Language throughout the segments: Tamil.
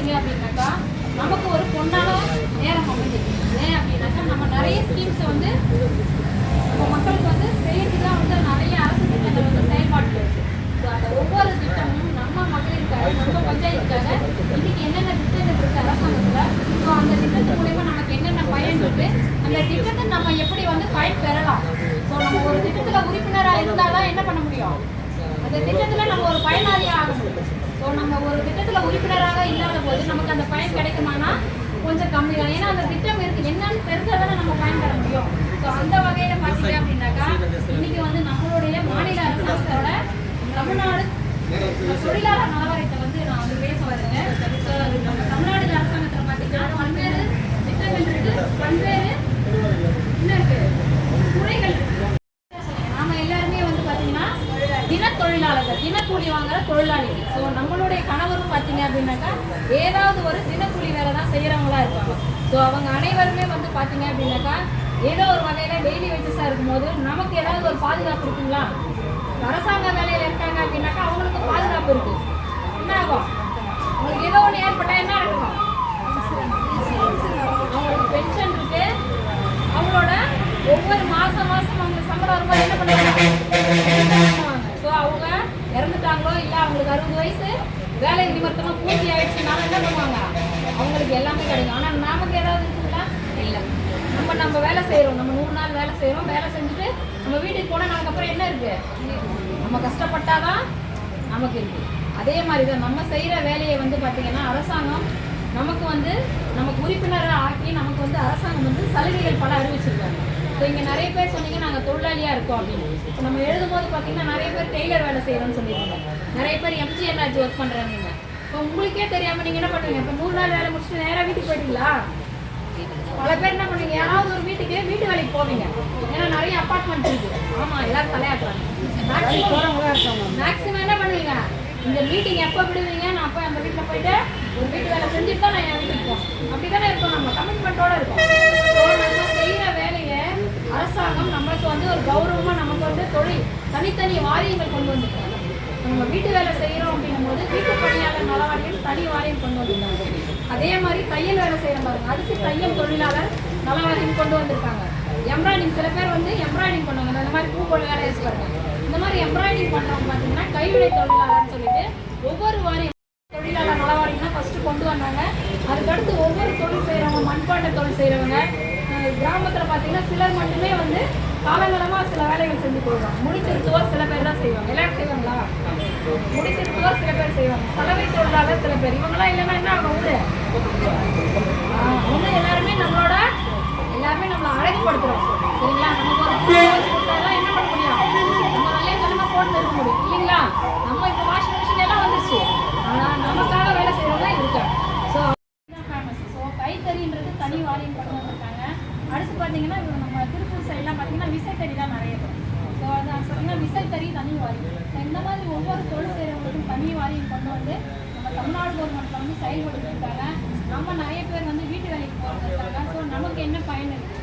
பார்த்தீங்க அப்படின்னாக்கா நமக்கு ஒரு பொண்ணான நேரம் அமைஞ்சிருக்கு ஏன் அப்படின்னாக்கா நம்ம நிறைய ஸ்கீம்ஸை வந்து நம்ம மக்களுக்கு வந்து செய்யறதுக்கு தான் வந்து நிறைய அரசு திட்டங்கள் வந்து செயல்பாட்டில் இருக்கு. ஸோ அந்த ஒவ்வொரு திட்டமும் நம்ம மக்களுக்காக நம்ம பஞ்சாயத்துக்காக இன்னைக்கு என்னென்ன திட்டங்கள் இருக்கு அரசாங்கத்தில்? ஸோ அந்த திட்டத்து மூலயமா நமக்கு என்னென்ன பயன் இருக்கு? அந்த திட்டத்தை நம்ம எப்படி வந்து பயன் பெறலாம்? ஸோ நம்ம ஒரு திட்டத்தில் உறுப்பினராக இருந்தால் தான் என்ன பண்ண முடியும்? அந்த திட்டத்தில் நம்ம ஒரு பயனாளியாக ஆக முடியும். ஸோ நம்ம ஒரு திட்டத்தில் உறுப்பினராக இல்லாத போது நமக்கு அந்த பயன் கிடைக்குமானா கொஞ்சம் கம்மி தான். ஏன்னா அந்த திட்டம் இருக்கு. என்னன்னு தெரிஞ்சால் தானே நம்ம பயன் பெற முடியும். ஸோ அந்த வகையில் பார்த்தீங்க அப்படின்னாக்கா இன்னைக்கு வந்து நம்மளுடைய மாநில அரசாங்கத்தோட தமிழ்நாடு தொழிலாளர் நலவாரியத்தை வந்து நான் வந்து பேச வரேங்க. ஸோ நம்ம தமிழ்நாடு அரசாங்கத்தில் பார்த்தீங்கன்னா பல்வேறு திட்டங்கள் இருக்கு. பல்வேறு என்ன இருக்கு. துறைகள் இருக்கு. பார்த்தீங்கன்னா தின தொழிலாளர்கள் தினக்கூலி வாங்குற தொழிலாளிகள். ஸோ நம்மளுடைய கணவரும் பார்த்தீங்க அப்படின்னாக்கா ஏதாவது ஒரு தினக்கூலி வேலை தான் செய்கிறவங்களா இருப்பாங்க. ஸோ அவங்க அனைவருமே வந்து பார்த்தீங்க அப்படின்னாக்கா ஏதோ ஒரு வகையில் டெய்லி வேஜஸாக இருக்கும்போது நமக்கு ஏதாவது ஒரு பாதுகாப்பு இருக்குங்களா? அரசாங்க வேலையில் இருக்காங்க அப்படின்னாக்கா அவங்களுக்கு பாதுகாப்பு இருக்கு. என்ன ஆகும்? அவங்களுக்கு ஏதோ ஒன்று ஏற்பட்டால் என்ன இருக்கும் அவங்களுக்கு பென்ஷன் இருக்கு. அவங்களோட ஒவ்வொரு மாசம் மாசம் அவங்க சம்பளம் வரும்போது என்ன பண்ணுவாங்க ஸோ அவங்க இறந்துட்டாங்களோ இல்லை அவங்களுக்கு அறுபது வயசு வேலை நிமித்தமாக பூர்த்தி ஆயிடுச்சுனாலும் என்ன பண்ணுவாங்க அவங்களுக்கு எல்லாமே கிடைக்கும் ஆனால் நமக்கு ஏதாவது இருக்குங்களா இல்லை நம்ம நம்ம வேலை செய்கிறோம் நம்ம நூறு நாள் வேலை செய்கிறோம் வேலை செஞ்சுட்டு நம்ம வீட்டுக்கு போனால் நமக்கு அப்புறம் என்ன இருக்கு? நம்ம கஷ்டப்பட்டாதான் நமக்கு இருக்கு. அதே மாதிரி தான் நம்ம செய்கிற வேலையை வந்து பார்த்தீங்கன்னா அரசாங்கம் நமக்கு வந்து நமக்கு உறுப்பினராக ஆக்கி நமக்கு வந்து அரசாங்கம் வந்து சலுகைகள் பல அறிவிச்சிருக்காங்க. ஸோ இங்கே நிறைய பேர் சொன்னீங்க நாங்கள் தொழிலாளியாக இருக்கோம் அப்படின்னு. இப்போ நம்ம எழுதும்போது பார்த்தீங்கன்னா நிறைய பேர் டெய்லர் வேலை செய்கிறோம்னு சொல்லியிருக்காங்க. நிறைய பேர் எம்ஜிஎன்ஆர்ஜி ஒர்க் பண்ணுறாங்க இப்போ உங்களுக்கே தெரியாமல் நீங்கள் என்ன பண்ணுவீங்க? இப்போ மூணு நாள் வேலை முடிச்சுட்டு நேராக வீட்டுக்கு போயிட்டீங்களா? பல பேர் என்ன பண்ணுவீங்க? யாராவது ஒரு வீட்டுக்கு வீட்டு வேலைக்கு போவீங்க. ஏன்னா நிறைய அப்பார்ட்மெண்ட் இருக்கு. ஆமா எல்லாரும் தலையாட்டுறாங்க மேக்ஸிமம் என்ன பண்ணுவீங்க? இந்த மீட்டிங் எப்போ விடுவீங்க? நான் அப்போ அந்த வீட்டில் போயிட்டு ஒரு வீட்டு வேலை செஞ்சுட்டு தான் நான் என் வீட்டுக்கு போவேன். அப்படி தானே இருக்கோம் நம்ம கமிட்மெண்ட்டோட இருக்கோம். நம்ம செய்கிற வேலையை அரசாங்கம் நம்மளுக்கு வந்து ஒரு கௌரவமாக நமக்கு வந்து தொழில் தனித்தனி வாரியங்கள் கொண்டு வந்துருக்காங்க. நம்ம வீட்டு வேலை செய்கிறோம் அப்படின்னும் போது வீட்டு பணியாளர் நலவாரியம் தனி வாரியம் கொண்டு வந்திருக்காங்க. அதே மாதிரி தையல் வேலை செய்கிற பாருங்க. அதுக்கு தையல் தொழிலாளர் நலவாரியம் கொண்டு வந்திருக்காங்க. எம்ப்ராய்டிங் சில பேர் வந்து எம்ப்ராய்டிங் பண்ணுவாங்க. இந்த மாதிரி பூ போல வேலை வச்சு இந்த மாதிரி எம்ப்ராய்டிங் பண்ணுறவங்க பார்த்தீங்கன்னா கைவினை தொழிலாளர்னு சொல்லிட்டு ஒவ்வொரு வாரியம் தொழிலாளர் நலவாரியம் தான் கொண்டு வந்தாங்க. அதுக்கடுத்து ஒவ்வொரு தொழில் செய்கிறவங்க மண்பாண்ட தொழில் செய்கிறவங்க கிராமத்தில் பார்த்தீங்கன்னா சிலர் மட்டுமே வந்து காலங்காலமாக சில வேலைகள் செஞ்சு போடுவாங்க முடித்திருத்துவோர் சில பேர் தான் செய்வாங்க. எல்லாரும் செய்வாங்களா? முடித்திருத்துவோர் சில பேர் செய்வாங்க. சலவை தொழிலாளர் சில பேர். இவங்கெல்லாம் இல்லைன்னா என்ன ஆகும்? ஊரு ஒன்று எல்லாருமே நம்மளோட எல்லாருமே நம்மளை அழகுபடுத்துறோம். சரிங்களா? நமக்கு ஒரு கொடுத்தாதான் என்ன பண்ண முடியும்? நம்ம நல்ல கிழமை போட்டு இருக்க முடியும். இல்லைங்களா? நம்ம இப்போ வாஷிங் மிஷின் எல்லாம் வந்துருச்சு. ஆனால் நமக்காக வேலை செய்யறவங்க இருக்காங்க. ஸோ ஃபேமஸ் ஸோ கைத்தறின்றது தனி வாரியம் கொண்டு வந்திருக்காங்க. அடுத்து பார்த்தீங்கன்னா இப்போ நம்ம திருப்பூர் சைட்லாம் பார்த்தீங்கன்னா விசைத்தறி தான் நிறைய இருக்கும் ஸோ அதான் சொன்னீங்கன்னா விசைத்தறி தனி வாரியம் ஸோ இந்த மாதிரி ஒவ்வொரு தொழில் செய்கிறவங்களுக்கும் தனி வாரியம் கொண்டு வந்து நம்ம தமிழ்நாடு கவர்மெண்ட்டில் வந்து செயல்படுத்திருக்காங்க நம்ம நிறைய பேர் வந்து வீட்டு வேலைக்கு போகிறதுக்காங்க ஸோ நமக்கு என்ன பயன் இருக்குது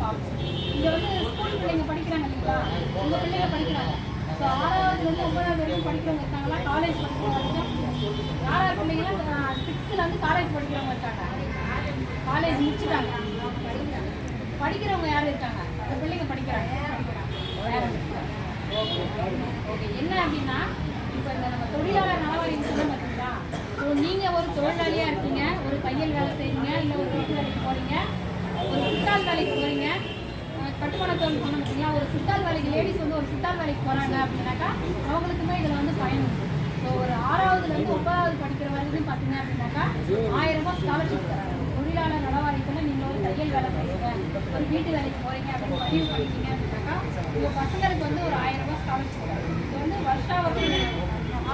பார்ப்போம். இங்கே வந்து ஸ்கூல் பிள்ளைங்க படிக்கிறாங்க இல்லைங்களா? உங்கள் பிள்ளைங்க படிக்கிறாங்க. ஸோ ஆறாவதுலேருந்து ஒன்பதாவது வரைக்கும் படிக்கிறவங்க இருக்காங்களா? காலேஜ் படிக்கிறவங்க இருக்காங்க ஆறாவது பிள்ளைங்களாம் சிக்ஸ்த்துலேருந்து காலேஜ் படிக்கிறவங்க இருக்காங்க? காலேஜ் முடிச்சுட்டாங்க. படிக்கிறவங்க யார் இருக்காங்க? அந்த பிள்ளைங்க படிக்கிறாங்க. ஓகே. என்ன அப்படின்னா இப்போ இந்த நம்ம தொழிலாளர் நலவாரியம் சொல்ல பார்த்தீங்களா? ஸோ நீங்கள் ஒரு தொழிலாளியாக இருக்கீங்க ஒரு தையல் வேலை செய்கிறீங்க இல்லை ஒரு வீட்டு வேலைக்கு போகிறீங்க ஒரு சித்தால் வேலைக்கு போகிறீங்க கட்டுமான தொழில் பண்ண பார்த்தீங்களா ஒரு சித்தால் வேலைக்கு லேடிஸ் வந்து ஒரு சித்தால் வேலைக்கு போகிறாங்க அப்படின்னாக்கா அவங்களுக்குமே இதில் வந்து பயன் ஸோ ஒரு ஆறாவதுலேருந்து ஒன்பதாவது படிக்கிற வரைக்கும் பார்த்தீங்க அப்படின்னாக்கா ஆயிரம் ரூபாய் ஸ்காலர்ஷிப் தராங்க தொழிலாளர் நலவாரியத்தில் நீங்கள் ஒரு தையல் வேலை செய்யுங்க. ஒரு வீட்டு வேலைக்கு போகிறீங்க அப்படின்னு பதிவு பண்ணிட்டீங்க அப்படின்னாக்கா உங்கள் பசங்களுக்கு வந்து ஒரு ஆயிரம் ரூபாய் ஸ்காலர்ஷிப் இது வந்து வருஷா வருஷம்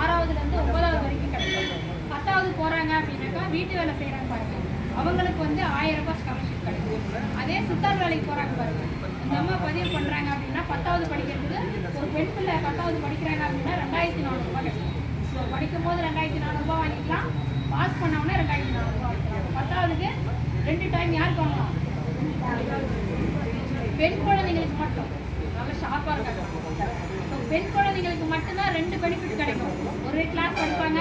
ஆறாவதுலேருந்து ஒன்பதாவது வரைக்கும் கிடைக்கும். பத்தாவது போகிறாங்க அப்படின்னாக்கா வீட்டு வேலை செய்கிறாங்க பாருங்க. அவங்களுக்கு வந்து ஆயிரம் ரூபாய் ஸ்காலர்ஷிப் கிடைக்கும். அதே சுத்தார் வேலைக்கு போகிறாங்க பாருங்க. இந்த அம்மா பதிவு பண்ணுறாங்க அப்படின்னா பத்தாவது படிக்கிறது ஒரு பெண் பிள்ளை பத்தாவது படிக்கிறாங்க அப்படின்னா ரெண்டாயிரத்தி நானூறுபா கிடைக்கும். ஸோ படிக்கும் போது ரெண்டாயிரத்தி நானூறுபா வாங்கிக்கலாம் பாஸ் பண்ணவொடனே ரெண்டாயிரத்தி நானூறுபா வாங்கிக்கலாம் பத்தாவதுக்கு ரெண்டு டைம் யாருக்கு வாங்கலாம் பெண் குழந்தைங்களுக்கு மட்டும். நல்லா ஷார்ப்பாக இருக்காங்க. ஸோ பெண் குழந்தைங்களுக்கு மட்டும்தான் ரெண்டு பெனிஃபிட் கிடைக்கும். ஒரு கிளாஸ் படிப்பாங்க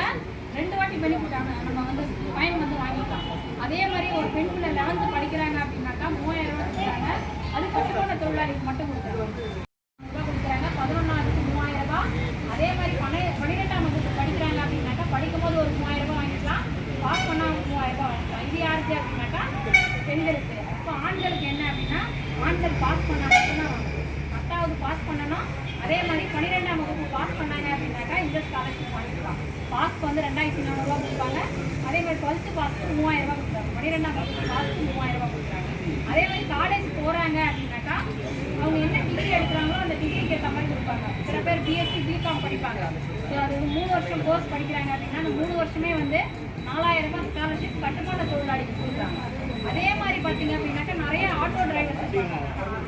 ரெண்டு வாட்டி பெனிஃபிட் நம்ம வந்து பயன் வந்து வாங்கிக்கலாம். அதே மாதிரி ஒரு பெண் பிள்ளை லெவன்த்து படிக்கிறாங்க அப்படின்னாக்கா மூவாயிரம் ரூபா கொடுக்குறாங்க. அது கட்டுமான தொழிலாளிக்கு மட்டும் கொடுக்குறாங்க. ரூபாய் கொடுக்குறாங்க. பதினொன்றாவதுக்கு மூவாயிரம் ரூபாய். அதே மாதிரி பனை பன்னிரெண்டாம் வகுப்பு படிக்கிறாங்க அப்படின்னாக்கா படிக்கும்போது ஒரு மூவாயிரம் ரூபாய் வாங்கிக்கலாம். பாஸ் பண்ணா மூவாயிரம் ரூபா வாங்கிக்கலாம். இது யாருக்கு அப்படின்னாக்கா பெண்களுக்கு. அப்போ ஆண்களுக்கு என்ன அப்படின்னா ஆண்கள் பாஸ் பண்ணாங்க மட்டும்தான் பத்தாவது பாஸ் பண்ணணும் அதே மாதிரி பன்னிரெண்டாம் வகுப்பு பாஸ் பண்ணாங்க அப்படின்னாக்கா இந்த ஸ்காலர்ஷிப் வாங்கிக்கலாம். பாஸ்க்கு வந்து ரெண்டாயிரத்தி நானூறுரூவா கொடுப்பாங்க. அதே மாதிரி டுவெல்த்து பாஸ்க்கு மூவாயிரம் ரூபா கொடுக்குறாங்க பன்னிரெண்டாம் வகுப்பு பாஸ்க்கு மூவாயிரம் ரூபா கொடுக்குறாங்க அதே மாதிரி காலேஜ் போகிறாங்க அப்படின்னாக்கா அவங்க என்ன டிகிரி எடுக்கிறாங்களோ அந்த டிகிரிக்கு ஏற்ற மாதிரி கொடுப்பாங்க. சில பேர் பிஎஸ்சி பிகாம் படிப்பாங்க. ஸோ அது ஒரு மூணு வருஷம் கோர்ஸ் படிக்கிறாங்க அப்படின்னா அந்த மூணு வருஷமே வந்து நாலாயிரம் ரூபாய் ஸ்காலர்ஷிப் கட்டுமான தொழிலாளிக்கு கொடுக்குறாங்க. அதே மாதிரி பார்த்தீங்க அப்படின்னாக்கா நிறைய ஆட்டோ டிரைவர்ஸ் இருப்பாங்க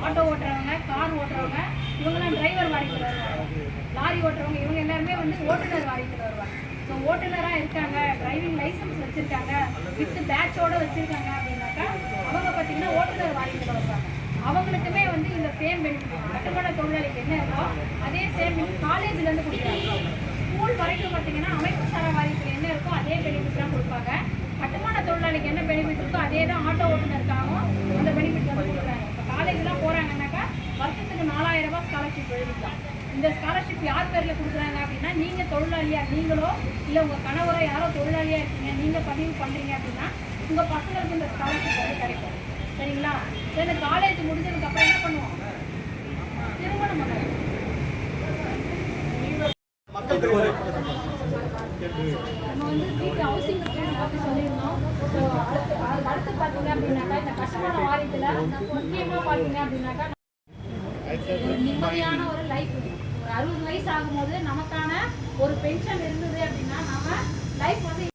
ஆட்டோ ஓட்டுறவங்க கார் ஓட்டுறவங்க இவங்கெல்லாம் டிரைவர் வாரிக்கில் வருவாங்க. லாரி ஓட்டுறவங்க இவங்க எல்லாருமே வந்து ஓட்டுநர் வாரிக்கில் வருவாங்க. ஸோ ஓட்டுநராக இருக்காங்க டிரைவிங் லைசன்ஸ் வச்சுருக்காங்க வித் பேட்சோட வச்சுருக்காங்க அப்படின்னாக்கா அவங்க பார்த்தீங்கன்னா ஓட்டுநர் வாரிக்கில் வருவாங்க. அவங்களுக்குமே வந்து இந்த சேம் பெனிஃபிட் கட்டுமான தொழிலாளிக்கு என்ன இருக்கோ அதே சேம் காலேஜ்லேருந்து கொடுக்குறாங்க. ஸ்கூல் வரைக்கும் பார்த்தீங்கன்னா அமைப்பு சாரா வாரியத்தில் என்ன இருக்கோ அதே பெனிஃபிட் தான் கொடுப்பாங்க. கட்டுமான தொழிலாளிக்கு என்ன பெனிஃபிட் இருக்கோ அதே தான் ஆட்டோ ஓட்டுநருக்காகவும் அந்த பெனிஃபிட் வந்து கொடுக்குறாங்க. இப்போ காலேஜ்லாம் போகிறாங்கன்னாக்கா வருஷத்துக்கு நாலாயிரம் ரூபாய் ஸ்காலர்ஷிப் எழுதிக்கலாம். இந்த ஸ்காலர்ஷிப் யார் பேரில் கொடுக்குறாங்க அப்படின்னா நீங்கள் தொழிலாளியாக நீங்களோ இல்லை உங்கள் கணவரோ யாரோ தொழிலாளியாக இருக்கீங்க நீங்கள் பதிவு பண்ணுறீங்க அப்படின்னா உங்கள் பசங்களுக்கு இந்த ஸ்காலர்ஷிப் வந்து கிடைக்கும். சரிங்களா? சரி இந்த காலேஜ் முடிஞ்சதுக்கப்புறம் என்ன பண்ணுவோம்? திருமணம் பண்ணுவோம் மக்களுக்கு ஒரு நம்ம வந்து வீட்டு ஹவுசிங் அடுத்து பார்த்தீங்க அப்படின்னாக்கா இந்த கஷ்டமான வாரியத்தில் முக்கியமாக பார்த்தீங்க அப்படின்னாக்கா நிம்மதியான ஒரு லைஃப் ஒரு அறுபது வயசு ஆகும்போது நமக்கான ஒரு பென்ஷன் இருந்தது அப்படின்னா நம்ம லைஃப் வந்து